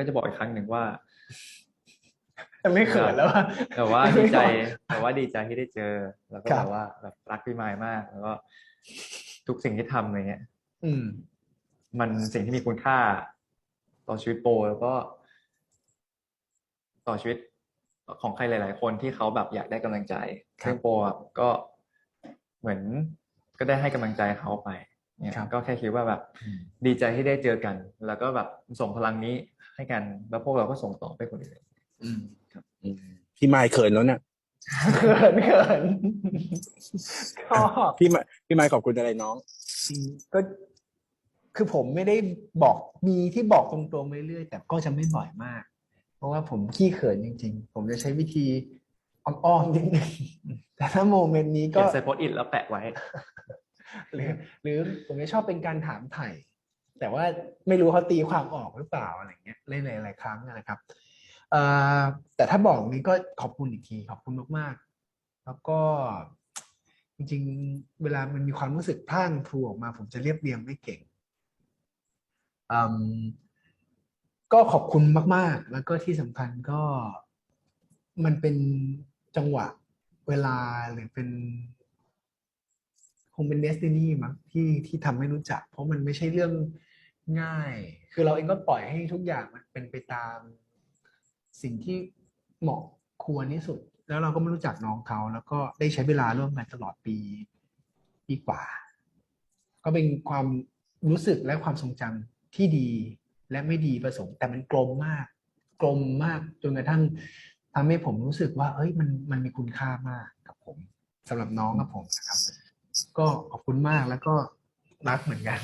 ก็จะบอกอีกครั้งหนึ่งว่าแต่ไม่เขินแล้วอะแต่ว่าดีใจ แต่ว่าดีใจที่ได้เจอ แล้วก็ครับแบบว่าแบบรักพี่ไม้มาก แล้วก็ทุกสิ่งที่ทำอะไรเงี้ย อืม มันสิ่งที่มีคุณค่า ต่อชีวิตโปแล้วก็ ต่อชีวิตของใครหลาย ๆ คนที่เขาแบบอยากได้กำลังใจครับซึ่งโปอะก็เหมือนก็ได้ให้กำลังใจเขาไปเนี่ยครับก็แค่คิดว่าแบบดีใจที่ได้เจอกัน แล้วก็แบบส่งพลังนี้ ให้กันแล้วพวกเราก็ส่งต่อไปคนอื่นอืมอืมพี่ไมค์เขินแล้วเนี่ยเขินเขินก็พี่ไมค์พี่ไมค์ขอบคุณอะไรน้องก็คือผมไม่ได้บอกมีที่บอกตรงๆไปเรื่อยแต่ก็จะไม่บ่อยมาก เพราะว่าผมขี้เขินจริง ๆ ผมจะใช้วิธีอ้อมๆนิดนึงแต่ถ้าโมเมนต์นี้เขีก็ยนใส่โพสต์อิทแล้วแปะไว้ หรือ หรือผมจะชอบเป็นการถามไถ่ แต่ว่าไม่รู้เขาตีความออกหรือเปล่าอะไรเงี้ยเล่นหลายๆครั้งนะครับแต่ถ้าบอกนี้ก็ขอบคุณอีกที ขอบคุณมากๆ แล้วก็จริงๆ เวลามันมีความรู้สึกพล่างพลูออกมา ผมจะเรียบเรียงไม่เก่งอืมก็ขอบคุณมาก ๆ แล้วก็ที่สำคัญก็มันเป็นจังหวะเวลาหรือเป็น คงเป็นเดสตินีมั้งที่ที่ทำให้รู้จัก เพราะมันไม่ใช่เรื่อง ง่าย คือเราเองก็ปล่อยให้ทุกอย่างมันเป็นไปตาม สิ่งที่เหมาะควรที่สุด แล้วเราก็ไม่รู้จักน้องเขา แล้วก็ได้ใช้เวลาร่วมกันตลอดปีปีกว่า ก็เป็นความรู้สึกและความทรงจำที่ดีและไม่ดีผสม แต่มันกลมมาก กลมมากจนกระทั่งทำให้ผมรู้สึกว่า เอ้ยมันมันมีคุณค่ามากกับผมสำหรับน้องกับผมนะครับ ก็ขอบคุณมากแล้วก็รักเหมือนกัน